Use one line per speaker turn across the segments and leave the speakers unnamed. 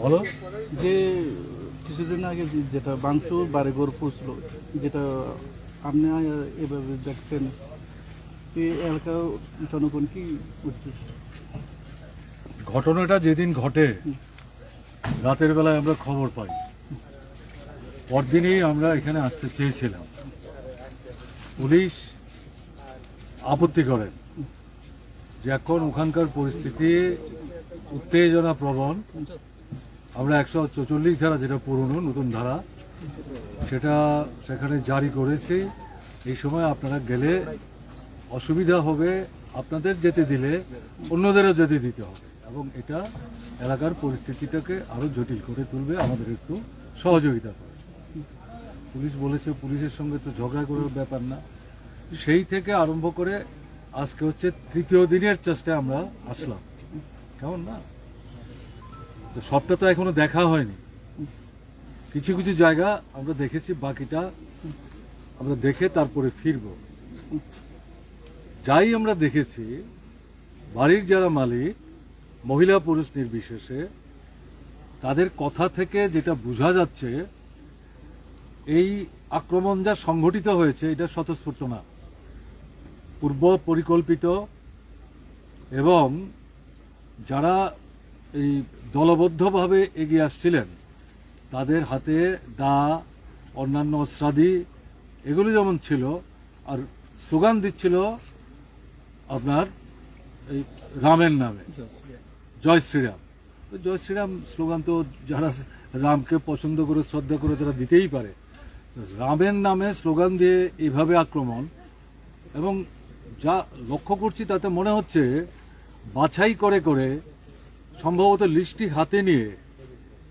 বলো
যে কিছুদিন আগে যেটা বাংচুর বাড়িঘর পৌঁছলো যেটা আপনি এভাবে দেখছেন এই এলাকার জনগণ কি
ঘটনাটা যেদিন ঘটে রাতের বেলায় আমরা খবর পাই। পরদিনই আমরা এখানে আসতে চেয়েছিলাম। পুলিশ আপত্তি করেন যে এখন ওখানকার পরিস্থিতি উত্তেজনা প্রবণ আমরা একশো চৌচল্লিশ ধারা যেটা পুরনো, নতুন ধারা, সেটা সেখানে জারি করেছি। এই সময় আপনারা গেলে অসুবিধা হবে, আপনাদের যেতে দিলে অন্যদেরও যেতে দিতে হবে এবং এটা এলাকার পরিস্থিতিটাকে আরও জটিল করে তুলবে, আমাদের একটু সহযোগিতা করে। পুলিশ বলেছে, পুলিশের সঙ্গে তো ঝগড়া করার ব্যাপার না। সেই থেকে আরম্ভ করে আজকে হচ্ছে তৃতীয় দিনের চেষ্টায় আমরা আসলাম। কেমন না? তো সবটা তো এখনও দেখা হয়নি। কিছু কিছু জায়গা আমরা দেখেছি, বাকিটা আমরা দেখে তারপরে ফিরব। যাই আমরা দেখেছি, বাড়ির যারা মালিক, মহিলা পুরুষ নির্বিশেষে, তাদের কথা থেকে যেটা বোঝা যাচ্ছে, এই আক্রমণ যা সংঘটিত হয়েছে, এটা স্বতঃস্ফূর্ত না। পূর্ব পরিকল্পিত এবং যারা এই দলবদ্ধভাবে এগিয়ে আসছিলেন। তাদের হাতে দা, অন্যান্য অস্ত্রাদি, এগুলো যেমন ছিল, আর স্লোগান দিচ্ছিল আপনার এই রামের নামে। জয় শ্রীরাম। তো জয় শ্রীরাম স্লোগান তো যারা রামকে পছন্দ করে, শ্রদ্ধা করে তারা দিতেই পারে। রামের নামে স্লোগান দিয়ে এইভাবে আক্রমণ এবং যা লক্ষ্য করছি তাতে মনে হচ্ছে, বাছাই করে করে সম্ভবত লিস্টটি হাতে নিয়ে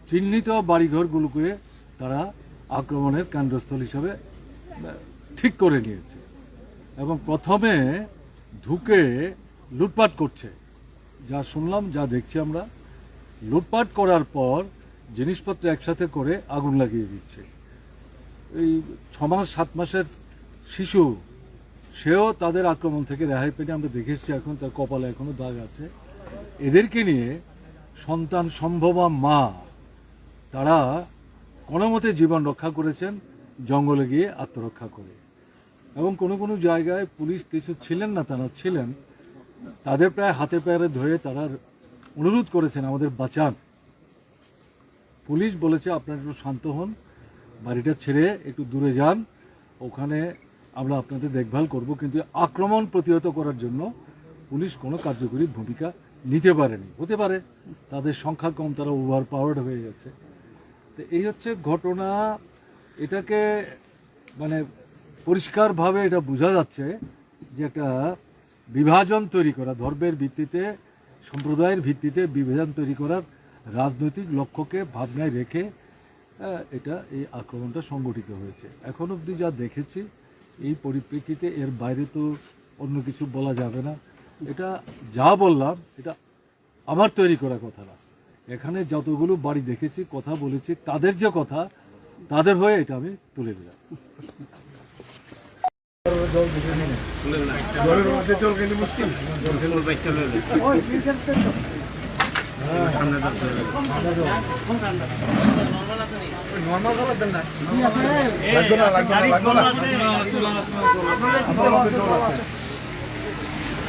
চিহ্নিত বাড়িঘরগুলোকে তারা আক্রমণের কেন্দ্রস্থল হিসাবে ঠিক করে নিয়েছে। এবং প্রথমে ঢুকে লুটপাট করছে। যা শুনলাম, যা দেখছি আমরা, লুটপাট করার পর জিনিসপত্র একসাথে করে আগুন লাগিয়ে দিচ্ছে। এই ছ মাস, সাত মাসের শিশু, সেও তাদের আক্রমণ থেকে রেহাই পেতে আমরা দেখেছি এখন, তার কপালে এখনও দাগ আছে। এদেরকে নিয়ে সন্তান সম্ভবা মা। তারা কোনো মতে জীবন রক্ষা করেছেন, জঙ্গলে গিয়ে আত্মরক্ষা করে। এবং কোনো কোনো জায়গায় পুলিশ কিছু ছিলেন না, তারা ছিলেন। তাদের প্রায় হাতে পায়ে ধরে তারা অনুরোধ করেছেন আমাদের বাঁচান। পুলিশ বলেছে, আপনারা একটু শান্ত হন, বাড়িটা ছেড়ে একটু দূরে যান। ওখানে আমরা আপনাদের দেখভাল করব। কিন্তু আক্রমণ প্রতিহত করার জন্য পুলিশ কোনো কার্যকরী ভূমিকা নিতে পারেনি। হতে পারে, তাদের সংখ্যা কম, তারা ওভার পাওয়ার্ড হয়ে গেছে তো এই হচ্ছে ঘটনা। এটাকে মানে পরিষ্কারভাবে এটা বোঝা যাচ্ছে যে একটা বিভাজন তৈরি করা, ধর্মের ভিত্তিতে, সম্প্রদায়ের ভিত্তিতে বিভাজন তৈরি করার রাজনৈতিক লক্ষ্যকে ভাবনায় রেখে এটা এই আক্রমণটা সংগঠিত হয়েছে। এখন অবধি যা দেখেছি, এই পরিপ্রেক্ষিতে এর বাইরে তো অন্য কিছু বলা যাবে না। এটা যা বললাম এটা আমার তৈরি করা কথা না এখানে যতগুলো বাড়ি দেখেছি কথা বলেছি তাদের যে কথা তাদের হয়ে এটা আমি তুলে দিলাম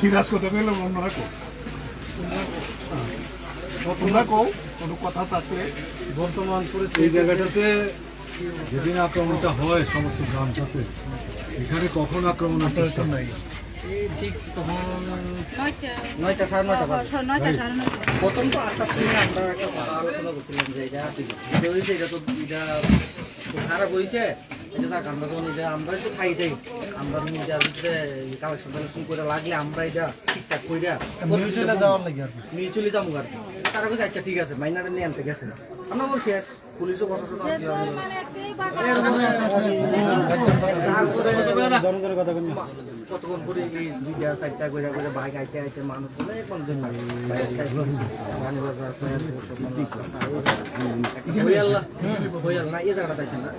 সিরাজ কথা কইলে অন্য রাখো তোমরা কোনো কথা থাকলে
বর্তমান
এই জায়গাটাতে যেদিন আক্রমণটা হয় সমস্ত গ্রামটাতে এখানে কখন আক্রমণের চেষ্টা? নাই
ঠিক তখন
নয়টা।
সাড়ে নয়টা প্রথম তো আটটার সময় আমরা একটা কথা আলোচনা করছিলাম যে এটা যেটা হয়েছে এটা তো এটা খারাপ হয়েছে। এটা যাক আমরা তো নিজে ভিতরে কালেকশন টালেকশন করে লাগলে আমরা এটা ঠিকঠাক কইরা মিউচুয়ালে যাওয়ার লাগে আর মিউচুয়ালি যাব আর কি। তারা কইছে আচ্ছা ঠিক আছে মাইনারে নিয়ে আনতে গেছে আমরা বল শেষ পুলিশও প্রশাসন তারপরে কতক্ষণ করে এই দুইটা চারটা করে করে বাইক আইতে আইতে মানুষ অনেক মানুষজন আল্লাহ এই জায়গাটা তাইছে না।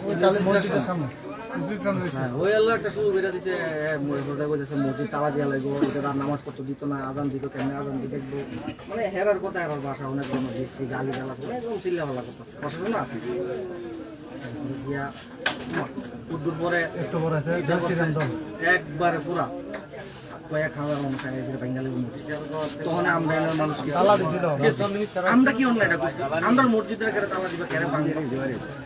ওই আল্লাহ একটা শুরু করে দিছে মসজিদে কইতেছে মসজিদ তালা দিয়া লাগবো নামাজ দিত না আজান দিত কেমনে আজান দিতে দেখব। মানে হেরার কথা হেরার বাসা অনেক রকম দিচ্ছি গালি গালা করে একদম চিল্লা ভালা করতেছে। প্রশাসন আছে। গিয়া উদ্দুর পরে একটু পরে একবারে পুরা। আমরা কি অন্যায়টা করছি? আমরা মসজিদের কেন তালা দিবা কেন ভাঙবো?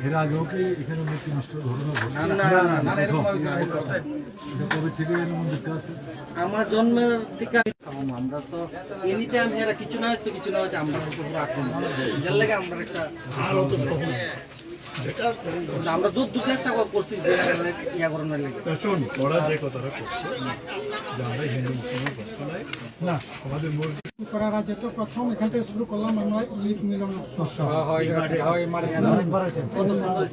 এর আগেও কি এখানে মূর্তি নষ্ট কবে থেকে মন্দিরটা আছে
আমার জন্মের থেকে আমি- আমরা তো এনি টাইম এরা কিছু না হয়তো কিছু না আমরা আক্রমণ যার লাগে আমরা একটা আমরা যত চেষ্টা কর- করছি মানে
শোন ওরা যে কথাটা করছে যে আমরা হিন্দু মুসলমান করছি না আমাদের মসজিদ
করার আগে তো প্রথম এখান থেকে শুরু করলাম আমরা ঈদ মিলন উৎসব।
কত সুন্দর